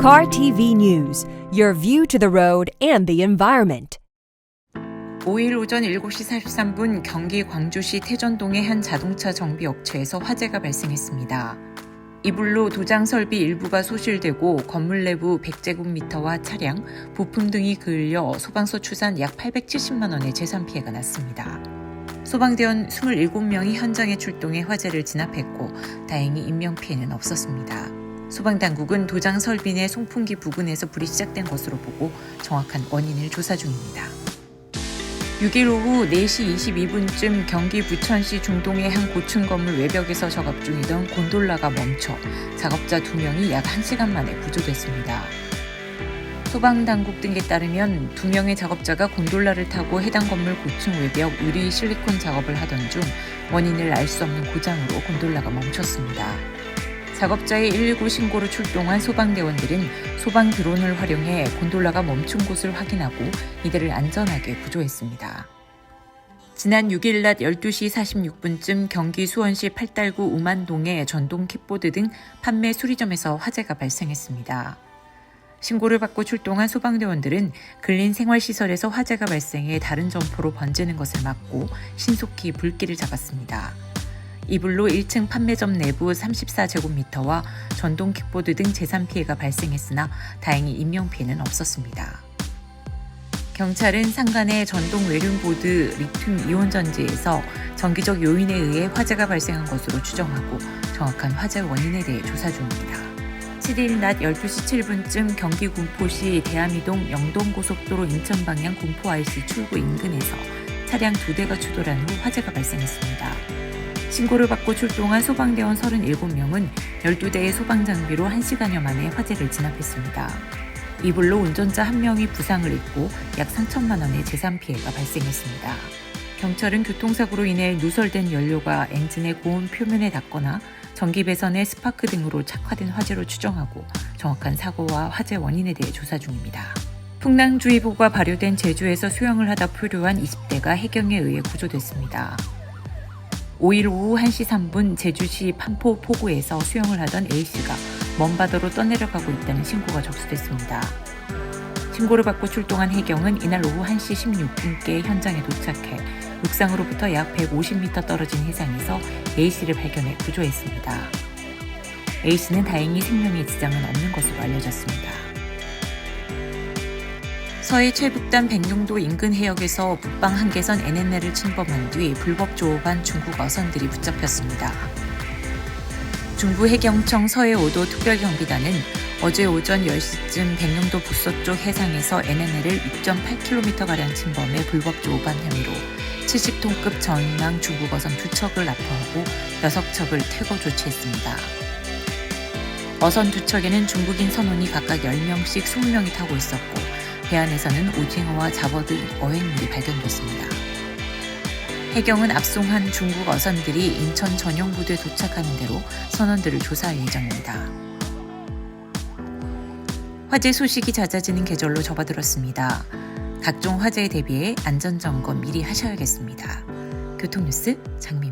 Car TV News, your view to the road and the environment. 5일 오전 7시 43분 경기 광주시 태전동의 한 자동차 정비 업체에서 화재가 발생했습니다. 이불로 도장 설비 일부가 소실되고 건물 내부 100제곱미터와 차량, 부품 등이 그을려 소방서 추산 약 870만 원의 재산 피해가 났습니다. 소방대원 27명이 현장에 출동해 화재를 진압했고 다행히 인명 피해는 없었습니다. 소방당국은 도장 설비 내 송풍기 부근에서 불이 시작된 것으로 보고 정확한 원인을 조사 중입니다. 6일 오후 4시 22분쯤 경기 부천시 중동의 한 고층 건물 외벽에서 작업 중이던 곤돌라가 멈춰 작업자 2명이 약 1시간 만에 구조됐습니다. 소방당국 등에 따르면 2명의 작업자가 곤돌라를 타고 해당 건물 고층 외벽 유리 실리콘 작업을 하던 중 원인을 알 수 없는 고장으로 곤돌라가 멈췄습니다. 작업자의 119 신고로 출동한 소방대원들은 소방 드론을 활용해 곤돌라가 멈춘 곳을 확인하고 이들을 안전하게 구조했습니다. 지난 6일 낮 12시 46분쯤 경기 수원시 팔달구 우만동의 전동 킥보드 등 판매 수리점에서 화재가 발생했습니다. 신고를 받고 출동한 소방대원들은 근린 생활시설에서 화재가 발생해 다른 점포로 번지는 것을 막고 신속히 불길을 잡았습니다. 이불로 1층 판매점 내부 34제곱미터와 전동 킥보드 등 재산 피해가 발생했으나 다행히 인명 피해는 없었습니다. 경찰은 상간의 전동 외륜보드 리튬 이온 전지에서 정기적 요인에 의해 화재가 발생한 것으로 추정하고 정확한 화재 원인에 대해 조사 중입니다. 7일 낮 12시 7분쯤 경기 군포시 대암이동 영동고속도로 인천 방향 군포 IC 출구 인근에서 차량 두 대가 추돌한 후 화재가 발생했습니다. 신고를 받고 출동한 소방대원 37명은 12대의 소방장비로 1시간여 만에 화재를 진압했습니다. 이불로 운전자 한 명이 부상을 입고 약 3천만 원의 재산 피해가 발생했습니다. 경찰은 교통사고로 인해 누설된 연료가 엔진의 고온 표면에 닿거나 전기 배선의 스파크 등으로 착화된 화재로 추정하고 정확한 사고와 화재 원인에 대해 조사 중입니다. 풍랑주의보가 발효된 제주에서 수영을 하다 표류한 20대가 해경에 의해 구조됐습니다. 5일 오후 1시 3분 제주시 판포 포구에서 수영을 하던 A씨가 먼 바다로 떠내려가고 있다는 신고가 접수됐습니다. 신고를 받고 출동한 해경은 이날 오후 1시 16분께 현장에 도착해 육상으로부터 약 150m 떨어진 해상에서 A씨를 발견해 구조했습니다. A씨는 다행히 생명에 지장은 없는 것으로 알려졌습니다. 서해 최북단 백령도 인근 해역에서 북방 한계선 NNL을 침범한 뒤 불법 조업한 중국 어선들이 붙잡혔습니다. 중부 해경청 서해 5도 특별경비단은 어제 오전 10시쯤 백령도 북서쪽 해상에서 NNL을 6.8km가량 침범해 불법 조업한 혐의로 70톤급 전망 중국 어선 두 척을 납포하고 6척을 퇴거 조치했습니다. 어선 두 척에는 중국인 선원이 각각 10명씩 20명이 타고 있었고 배 안에서는 오징어와 잡어 등 어획물이 발견됐습니다. 해경은 압송한 중국 어선들이 인천 전용 부두에 도착하는 대로 선원들을 조사할 예정입니다. 화재 소식이 잦아지는 계절로 접어들었습니다. 각종 화재에 대비해 안전 점검 미리 하셔야겠습니다. 교통뉴스 장미